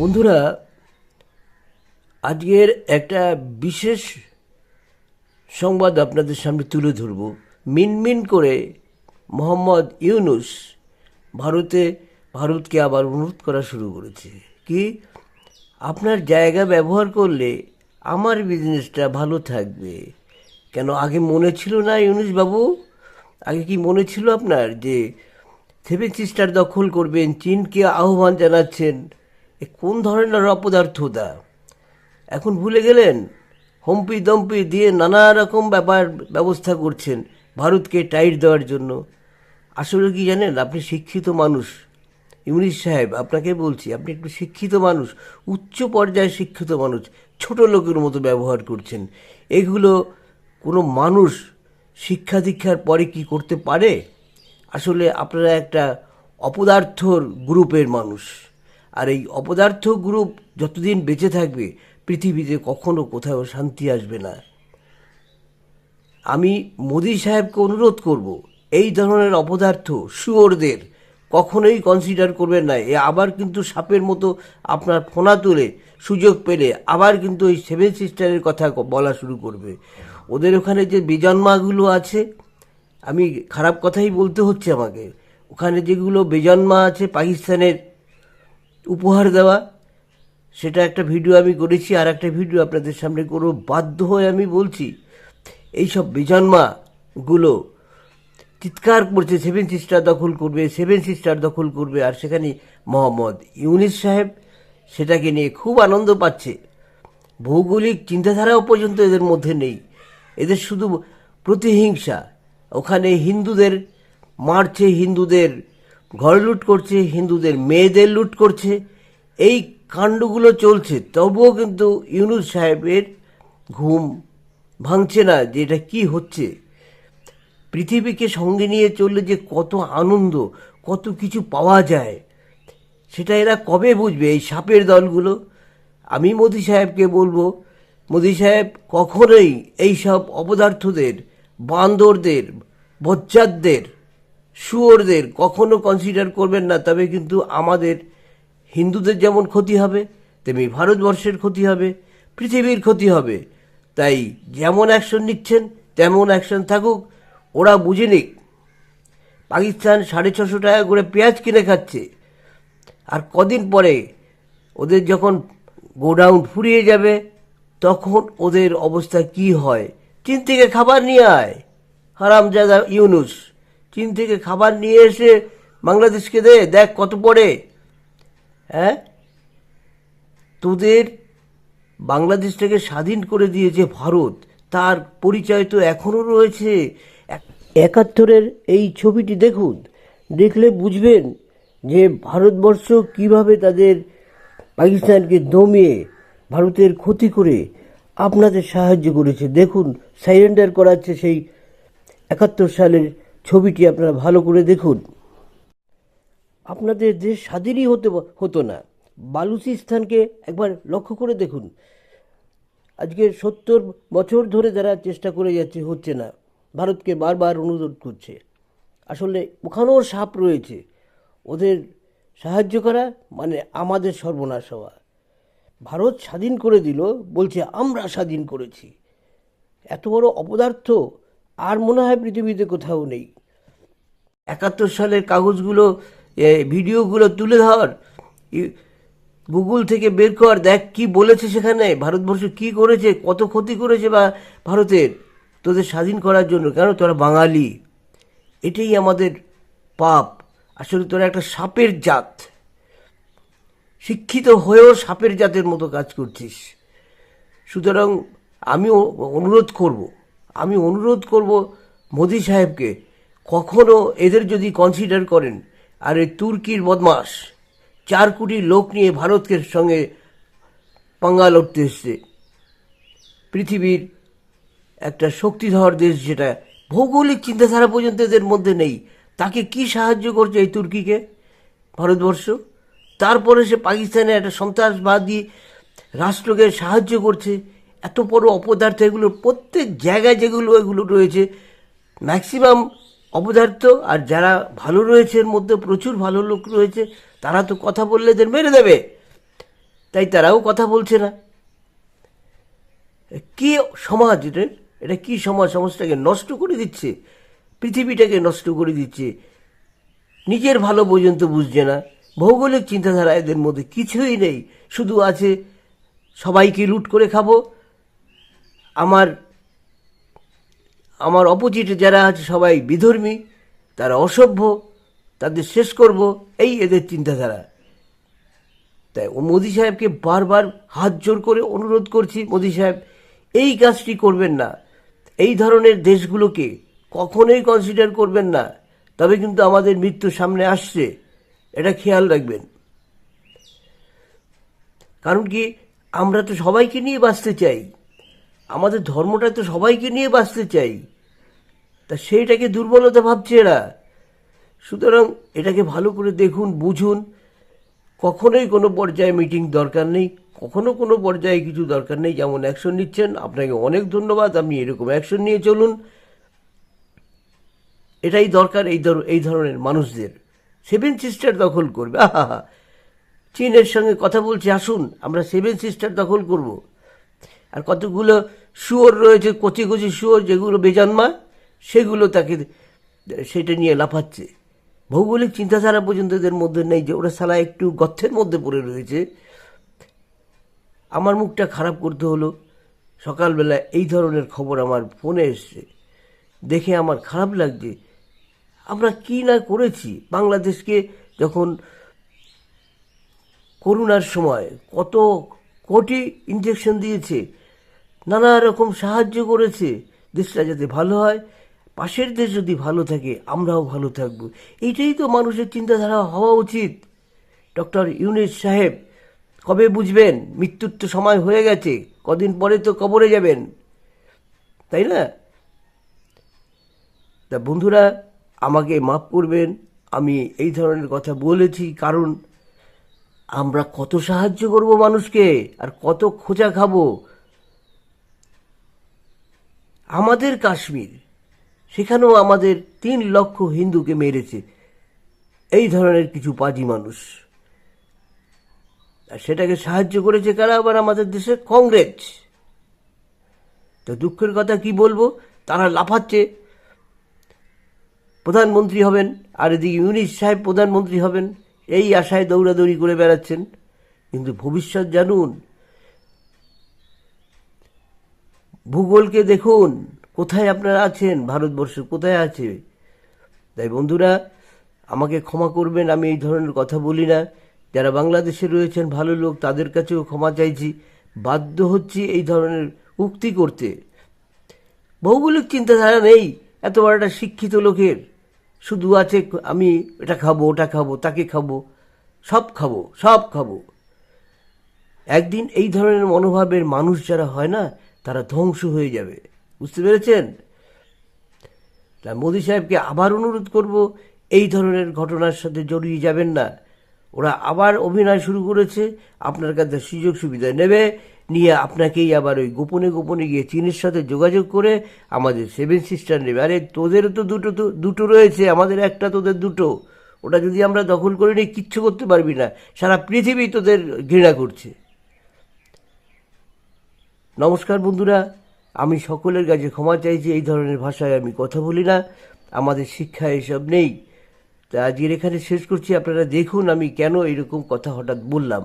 বন্ধুরা, আজকের একটা বিশেষ সংবাদ আপনাদের সামনে তুলে ধরব। মিনমিন করে মোহাম্মদ ইউনুস ভারতে, ভারতকে আবার অনুরোধ করা শুরু করেছে। কি? আপনার জায়গা ব্যবহার করলে আমার বিজনেসটা ভালো থাকবে। কেন, আগে মনে ছিল না ইউনুস বাবু? আগে কি মনে ছিল আপনার যে সিস্টার দখল করবেন, চীনকে আহ্বান জানাচ্ছেন? এ কোন ধরনের অপদার্থ দা এখন ভুলে গেলেন? হম্পি দম্পি দিয়ে নানা রকম ব্যাপার ব্যবস্থা করছেন ভারতকে টাইট দেওয়ার জন্য। আসলে কি জানেন, আপনি শিক্ষিত মানুষ। ইউনিস সাহেব, আপনাকে বলছি, আপনি একটু শিক্ষিত মানুষ, উচ্চ পর্যায়ে শিক্ষিত মানুষ, ছোট লোকের মতো ব্যবহার করছেন। এগুলো কোনো মানুষ শিক্ষা দীক্ষার পরে কি করতে পারে? আসলে আপনারা একটা অপদার্থর গ্রুপের মানুষ। আর এই অপদার্থ গ্রুপ যতদিন বেঁচে থাকবে, পৃথিবীতে কখনো কোথাও শান্তি আসবে না। আমি মোদি সাহেবকে অনুরোধ করব, এই ধরনের অপদার্থ, শুয়োরদের, কখনোই কনসিডার করবেন না। এ আবার কিন্তু সাপের মতো আপনার ফোনা তুলে সুযোগ পেলে আবার কিন্তু ওই সেভেন সিস্টারের কথা বলা শুরু করবে। ওদের ওখানে যে বেজন্মাগুলো আছে, আমি খারাপ কথাই বলতে হচ্ছে আমাকে। ওখানে যেগুলো বেজন্মা আছে পাকিস্তানের উপহার দেওয়া, সেটা একটা ভিডিও আমি করেছি, আর একটা ভিডিও আপনাদের সামনে করব। বাধ্য হয়ে আমি বলছি, এইসব বেজন্মাগুলো চিৎকার করছে, সেভেন সিস্টার দখল করবে, সেভেন সিস্টার দখল করবে, আর সেখানে মোহাম্মদ ইউনিস সাহেব সেটাকে নিয়ে খুব আনন্দ পাচ্ছে। ভৌগোলিক চিন্তাধারাও পর্যন্ত এদের মধ্যে নেই। এদের শুধু প্রতিহিংসা। ওখানে হিন্দুদের, মারছে হিন্দুদের ঘর লুট করছে, হিন্দুদের মেয়েদের লুট করছে, এই কাণ্ডগুলো চলছে। তবুও কিন্তু ইউনুস সাহেবের ঘুম ভাঙছে না যে এটা কি হচ্ছে। পৃথিবীকে সঙ্গে নিয়ে চললে যে কত আনন্দ, কত কিছু পাওয়া যায়, সেটা এরা কবে বুঝবে এই সাপের দলগুলো? আমি মোদি সাহেবকে বলব, মোদি সাহেব কখনোই এই সব অপদার্থদের, বান্দরদের, বজ্জাতদের শুয়োরদের কখনো কনসিডার করবেন না, তবে কিন্তু আমাদের হিন্দুদের যেমন ক্ষতি হবে, তেমনি ভারতবর্ষের ক্ষতি হবে, পৃথিবীর ক্ষতি হবে। তাই যেমন অ্যাকশন নিচ্ছেন, তেমন অ্যাকশন থাকুক। ওরা বুঝে নিক। পাকিস্তান সাড়ে ছশো টাকা করে পেঁয়াজ কিনে খাচ্ছে। আর কদিন পরে ওদের যখন গোডাউন ফুরিয়ে যাবে, তখন ওদের অবস্থা কি হয়? চীন থেকে খাবার নিয়ে আয়। হারামজাদা ইউনুস। চীন থেকে খাবার নিয়ে এসে বাংলাদেশকে দে, দেখ কত পড়ে। হ্যাঁ? তোদের বাংলাদেশটাকে স্বাধীন করে দিয়েছে ভারত। তার পরিচয় তো এখনও রয়েছে। এক- একাত্তরের এই ছবিটি দেখুন। দেখলে বুঝবেন যে ভারতবর্ষ কীভাবে তাদের পাকিস্তানকে দমিয়ে ভারতের ক্ষতি করে আপনাদের সাহায্য করেছে। দেখুন, সাইরেন্ডার করাচ্ছে সেই একাত্তর সালের ছবিটি আপনারা ভালো করে দেখুন। আপনাদের দেশ স্বাধীনই হতে হতো না বালুচিস্তানকে একবার লক্ষ্য করে দেখুন। আজকে সত্তর বছর ধরে যারা চেষ্টা করে যাচ্ছে, হচ্ছে না। ভারতকে বারবার অনুরোধ করছে। আসলে ওখানেও সাপ রয়েছে। ওদের সাহায্য করা মানে আমাদের সর্বনাশ হওয়া। ভারত স্বাধীন করে দিল, বলছে আমরা স্বাধীন করেছি। এত বড় অপদার্থ আর মনে হয় পৃথিবীতে কোথাও নেই। একাত্তর সালের কাগজগুলো ভিডিওগুলো তুলে ধর। গুগল থেকে বের কর, দেখ কি বলেছে সেখানে, ভারতবর্ষ কি করেছে, কত ক্ষতি করেছে বা ভারতের তোদের স্বাধীন করার জন্য, কেন তোরা বাঙালি? এটাই আমাদের পাপ। আসলে তোরা একটা সাপের জাত। শিক্ষিত হয়েও সাপের জাতের মতো কাজ করছিস। সুতরাং আমি ও- অনুরোধ করব আমি অনুরোধ করব মোদি সাহেবকে কখনো এদের যদি কনসিডার করেন, আর এই তুর্কির বদমাস চার কোটি লোক নিয়ে ভারতের সঙ্গে পাঙ্গা লড়তে এসছে। পৃথিবীর একটা শক্তিধর দেশ যেটা ভৌগোলিক চিন্তাধারা পর্যন্ত এদের মধ্যে নেই, তাকে কি সাহায্য করছে এই তুর্কিকে ভারতবর্ষ? তারপরে সে পাকিস্তানে একটা সন্ত্রাসবাদী রাষ্ট্রকে সাহায্য করছে এত বড় অপদার্থ, এগুলো প্রত্যেক জায়গায় যেগুলো, এগুলো রয়েছে। ম্যাক্সিমাম অপদার্থ, আর যারা ভালো রয়েছে, এর মধ্যে প্রচুর ভালো লোক রয়েছে, তারা তো কথা বললে এদের মেরে দেবে। তাই তারাও কথা বলছে না। কি সমাজ এটা? এটা কী সমাজ? সমাজটাকে নষ্ট করে দিচ্ছে? পৃথিবীটাকে নষ্ট করে দিচ্ছে? নিজের ভালো পর্যন্ত বুঝছে না। ভৌগোলিক চিন্তাধারা এদের মধ্যে কিছুই নেই। শুধু আছে, সবাইকে লুট করে খাব আমার আমার অপোজিটে যারা আছে সবাই বিধর্মী, তারা অসভ্য, তাদের শেষ করব, এই এদের চিন্তাধারা। তাই ও মোদি সাহেবকে বারবার হাত জোর করে অনুরোধ করছি, মোদি সাহেব, এই কাজটি করবেন না। এই ধরনের দেশগুলোকে কখনোই কনসিডার করবেন না। তবে কিন্তু আমাদের মৃত্যু সামনে আসছে। এটা খেয়াল রাখবেন। কারণ কি, আমরা তো সবাইকে নিয়ে বাঁচতে চাই। আমাদের ধর্মটা তো সবাইকে নিয়ে বাঁচতে চাই। তা সেইটাকে দুর্বলতা ভাবছে এরা। সুতরাং এটাকে ভালো করে দেখুন, বুঝুন। কখনোই কোনো পর্যায়ে মিটিং দরকার নেই, কখনো কোনো পর্যায়ে কিছু দরকার নেই। যেমন অ্যাকশন নিচ্ছেন, আপনাকে অনেক ধন্যবাদ। আপনি এরকম অ্যাকশন নিয়ে চলুন। এটাই দরকার এই ধর, এই ধরনের মানুষদের। সেভেন সিস্টার দখল করবে। আহা চীনের সঙ্গে কথা বলছি, আসুন। আমরা সেভেন সিস্টার দখল করব। আর কতগুলো শুয়োর রয়েছে, কচি কচি শুয়োর যেগুলো বেজন্মা, সেগুলো তাকে সেটা নিয়ে লাফাচ্ছে। ভৌগোলিক চিন্তাধারা পর্যন্ত এদের মধ্যে নেই যে ওরা সালা একটু গর্থের মধ্যে পড়ে রয়েছে। আমার মুখটা খারাপ করতে হলো। সকালবেলা এই ধরনের খবর আমার ফোনে এসছে। দেখে আমার খারাপ লাগছে। আমরা কি না করেছি? বাংলাদেশকে যখন করোনার সময় কত কোটি ইঞ্জেকশন দিয়েছে নানা রকম সাহায্য করেছে। দেশটা যাতে ভালো হয়, পাশের দেশ যদি ভালো থাকে, আমরাও ভালো থাকব। এইটাই তো মানুষের চিন্তাধারা হওয়া উচিত। ডক্টর ইউনিস সাহেব, কবে বুঝবেন? মৃত্যুর তো সময় হয়ে গেছে, কদিন পরে তো কবরে যাবেন। তাই না? তা বন্ধুরা, আমাকে মাফ করবেন, আমি এই ধরনের কথা বলেছি কারণ আমরা কত সাহায্য করব মানুষকে, আর কত খোঁচা খাব। আমাদের কাশ্মীর, সেখানেও আমাদের তিন লক্ষ হিন্দুকে মেরেছে। এই ধরনের কিছু পাজি মানুষ। আর সেটাকে সাহায্য করেছে কারা? আবার আমাদের দেশের কংগ্রেস। তো দুঃখের কথা কি বলব? তারা লাফাচ্ছে। প্রধানমন্ত্রী হবেন, আর এদিকে ইউনিস সাহেব প্রধানমন্ত্রী হবেন। এই আশায় দৌড়াদৌড়ি করে বেড়াচ্ছেন। কিন্তু ভবিষ্যৎ জানুন ভূগোলকে দেখুন, কোথায় আপনারা আছেন, ভারতবর্ষ কোথায় আছে? তাই বন্ধুরা, আমাকে ক্ষমা করবেন, আমি এই ধরনের কথা বলি না। যারা বাংলাদেশে রয়েছেন, ভালো লোক, তাদের কাছেও ক্ষমা চাইছি। বাধ্য হচ্ছি এই ধরনের উক্তি করতে। ভৌগোলিক চিন্তাধারা নেই, এত বড় একটা শিক্ষিত লোকের। শুধু আছে, আমি এটা খাব, ওটা খাব, তাকে খাব, সব খাব সব খাব। একদিন এই ধরনের মনোভাবের মানুষ যারা হয় না তারা ধ্বংস হয়ে যাবে। বুঝতে পেরেছেন? তা মোদী সাহেবকে আবার অনুরোধ করব, এই ধরনের ঘটনার সাথে জড়িয়ে যাবেন না। ওরা আবার অভিনয় শুরু করেছে, আপনার কাছে সুযোগ সুবিধা নেবে, নিয়ে আপনাকেই আবার ওই গোপনে গোপনে গিয়ে চীনের সাথে যোগাযোগ করে আমাদের সেভেন সিস্টার নেবে। আরে, তোদের তো দুটো তো, দুটো রয়েছে, আমাদের একটা, তোদের দুটো। ওটা যদি আমরা দখল করে নিই, কিচ্ছু করতে পারবি না। সারা পৃথিবী তোদের ঘৃণা করছে। নমস্কার বন্ধুরা, আমি সকলের কাছে ক্ষমা চাইছি, এই ধরনের ভাষায় আমি কথা বলি না, আমাদের শিক্ষা এসব নেই। তা আজকের এখানে শেষ করছি, আপনারা দেখুন আমি কেন এরকম কথা হঠাৎ বললাম।